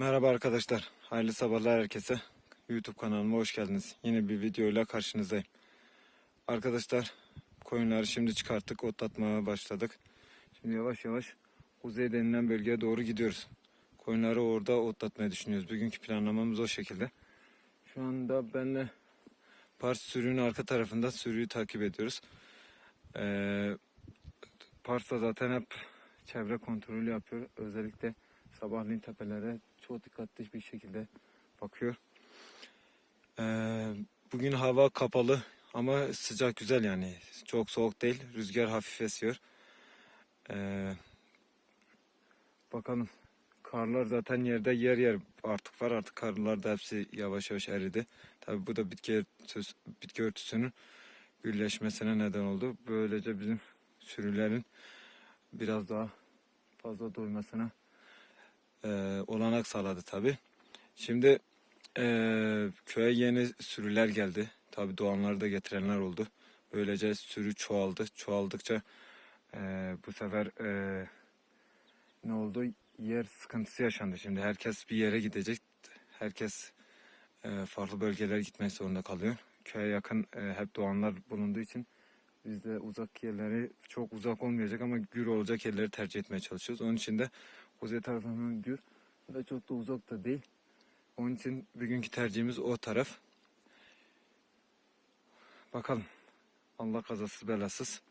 Merhaba arkadaşlar. Hayırlı sabahlar herkese. YouTube kanalıma hoş geldiniz. Yine bir videoyla karşınızdayım. Arkadaşlar koyunları şimdi çıkarttık. Otlatmaya başladık. Şimdi yavaş yavaş kuzey denilen bölgeye doğru gidiyoruz. Koyunları orada otlatmayı düşünüyoruz. Bugünkü planlamamız o şekilde. Şu anda benle Pars sürüğün arka tarafında sürüyü takip ediyoruz. Ee, Pars da zaten hep çevre kontrolü yapıyor. Özellikle sabahleyin tepelere çok dikkatli bir şekilde bakıyor. Ee, bugün hava kapalı ama sıcak güzel yani. Çok soğuk değil. Rüzgar hafif esiyor. Ee, bakalım. Karlar zaten yerde yer yer artık var. Artık karlar da hepsi yavaş yavaş eridi. Tabi bu da bitki örtüsü, bitki örtüsünün birleşmesine neden oldu. Böylece bizim sürülerin biraz daha fazla doymasına e, olanak sağladı tabi. Şimdi e, köye yeni sürüler geldi. Tabi doğanları da getirenler oldu. Böylece sürü çoğaldı. Çoğaldıkça e, bu sefer e, ne oldu? Yer sıkıntısı yaşandı. Şimdi herkes bir yere gidecek. Herkes e, farklı bölgelere gitmek zorunda kalıyor. Köye yakın e, hep doğanlar bulunduğu için biz de uzak yerleri çok uzak olmayacak ama gür olacak yerleri tercih etmeye çalışıyoruz. Onun için de kuzey tarafından gür ve çok da uzak da değil. Onun için bugünkü tercihimiz o taraf. Bakalım. Allah kazasız belasız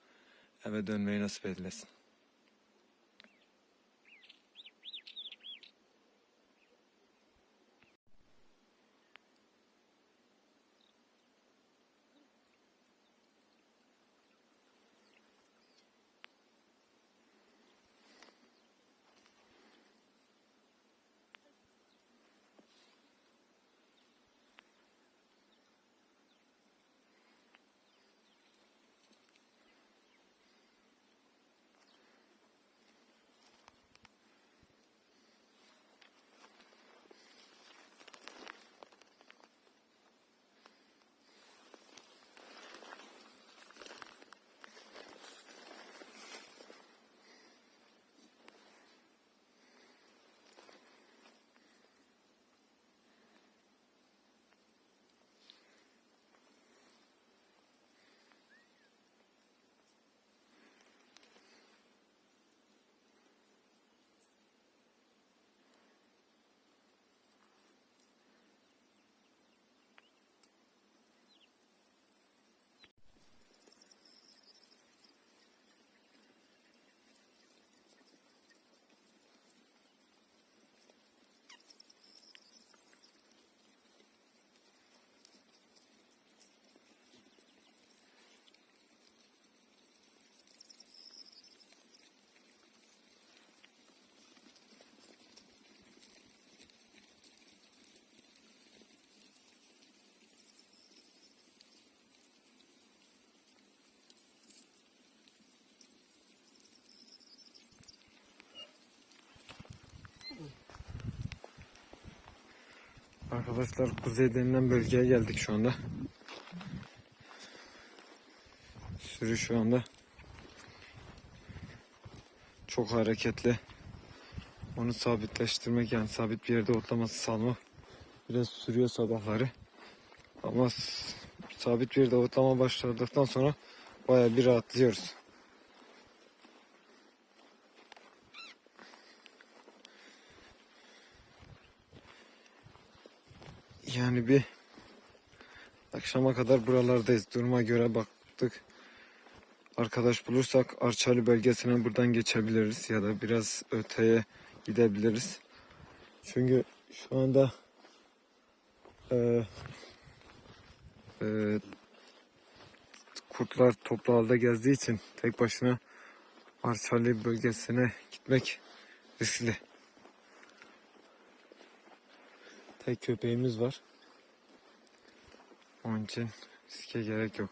eve dönmeyi nasip eylesin. Arkadaşlar kuzey denilen bölgeye geldik şu anda. Sürü şu anda çok hareketli. Onu sabitleştirmek yani sabit bir yerde otlaması salmak biraz sürüyor sabahları. Ama sabit bir yerde otlama başladıktan sonra baya bir rahatlıyoruz. Yani bir akşama kadar buralardayız. Duruma göre baktık. Arkadaş bulursak Arçalı bölgesine buradan geçebiliriz ya da biraz öteye gidebiliriz. Çünkü şu anda e, e, kurtlar toplu halde gezdiği için tek başına Arçalı bölgesine gitmek riskli. Tek köpeğimiz var. Onun için riske gerek yok.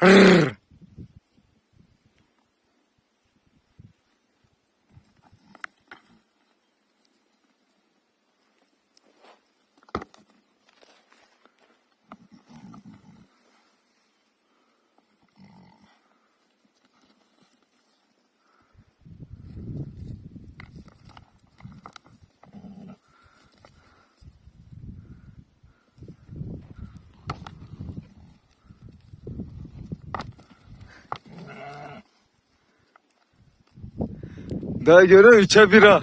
Arr. Daha göre 3'e 1'a.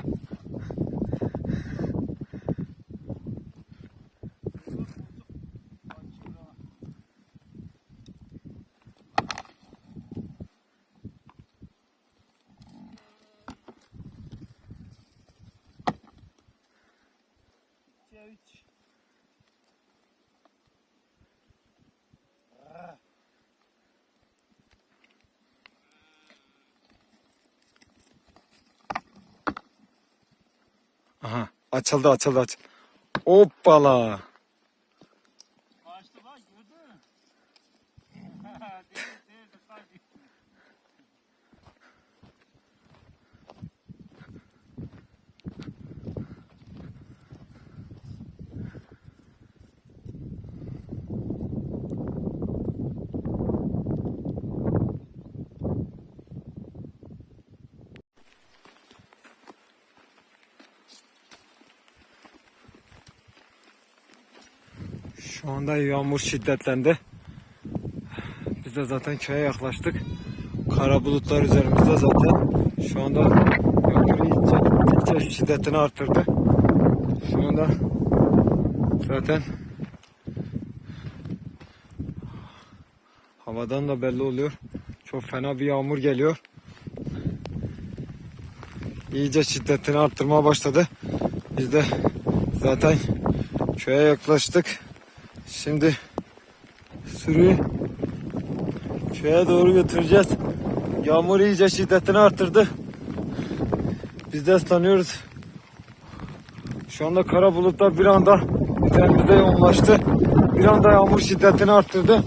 Açıldı açıldı açıldı. Hoppala. Şu anda yağmur şiddetlendi. Biz de zaten köye yaklaştık. Kara bulutlar üzerimizde zaten. Şu anda yağmur şiddetini arttırdı. Şu anda zaten havadan da belli oluyor. Çok fena bir yağmur geliyor. İyice şiddetini arttırmaya başladı. Biz de zaten köye yaklaştık. Şimdi sürüyü köye doğru götüreceğiz. Yağmur iyice şiddetini arttırdı. Biz de ıslanıyoruz. Şu anda kara bulutlar bir anda üzerimizde yoğunlaştı. Bir anda yağmur şiddetini arttırdı.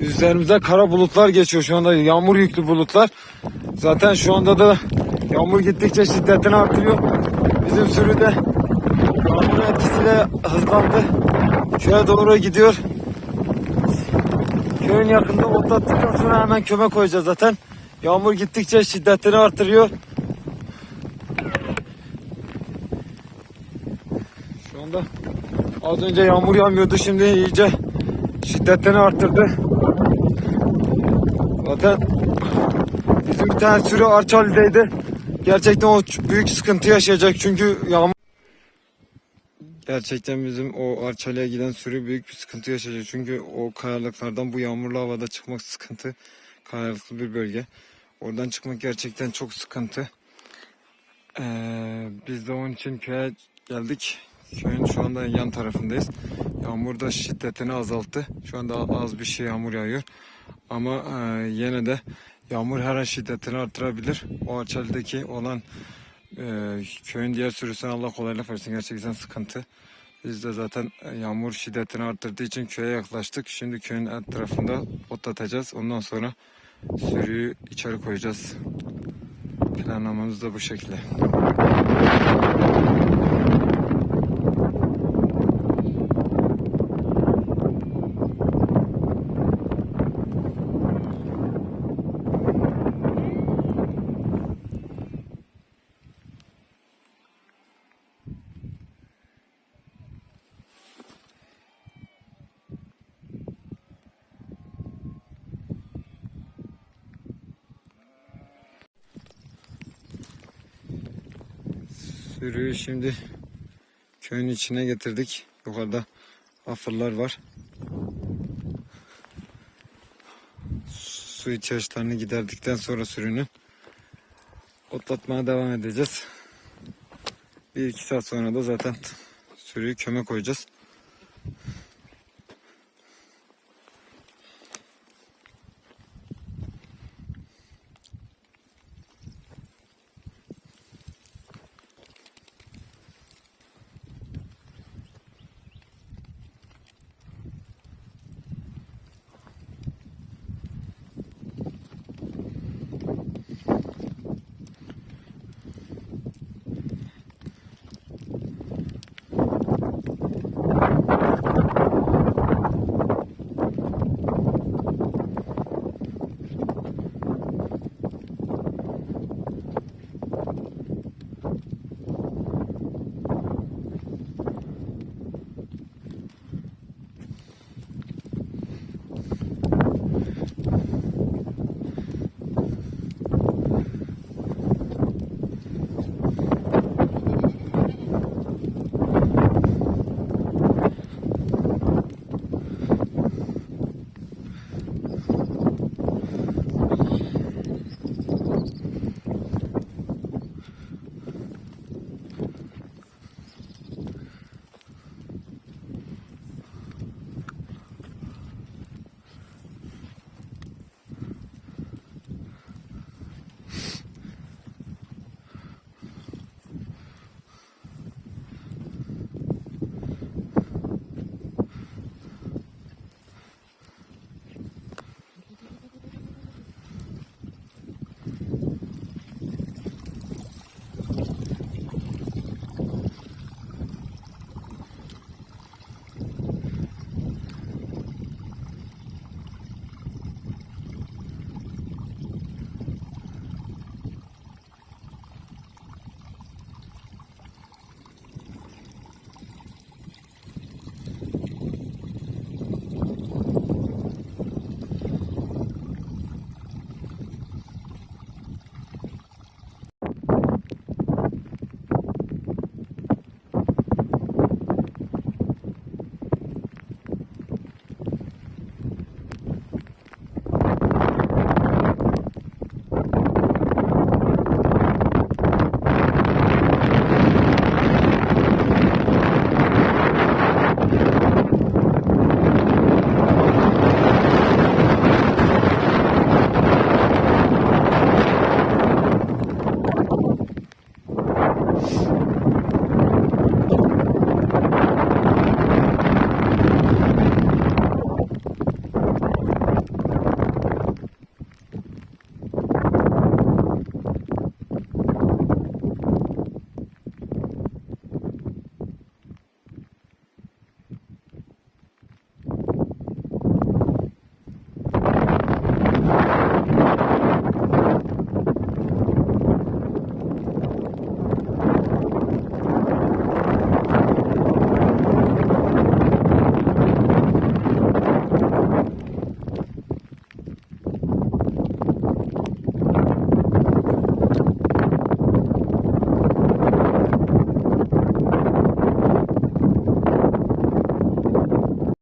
Üzerimize kara bulutlar geçiyor şu anda yağmur yüklü bulutlar. Zaten şu anda da yağmur gittikçe şiddetini artırıyor. Bizim sürü de yağmurun etkisiyle hızlandı. Köye doğru gidiyor. Köyün yakında otlattıktan sonra hemen köme koyacağız zaten. Yağmur gittikçe şiddetini artırıyor. Şu anda az önce yağmur yağmıyordu şimdi iyice şiddetini arttırdı. Zaten bizim bir tane sürü Arçalı'daydı. Gerçekten o büyük sıkıntı yaşayacak çünkü yağmur Gerçekten bizim o Arçalı'ya giden sürü büyük bir sıkıntı yaşayacak. Çünkü o kayalıklardan bu yağmurlu havada çıkmak sıkıntı. Kayalıklı bir bölge. Oradan çıkmak gerçekten çok sıkıntı. Ee, biz de onun için köye geldik. Köyün şu anda yan tarafındayız. Yağmur da şiddetini azalttı. Şu anda az bir şey yağmur yağıyor. Ama e, yine de yağmur her an şiddetini artırabilir. O Arçalı'daki olan e, köyün diğer sürüsüne Allah kolaylık versin. Gerçekten sıkıntı. Biz de zaten e, yağmur şiddetini arttırdığı için köye yaklaştık. Şimdi köyün alt tarafında otlatacağız. Ondan sonra sürüyü içeri koyacağız. Planlamamız da bu şekilde. Sürüyü şimdi köyün içine getirdik. Yukarıda afırlar var. Su ihtiyaçlarını giderdikten sonra sürünün otlatmaya devam edeceğiz. Bir iki saat sonra da zaten sürüyü köme koyacağız.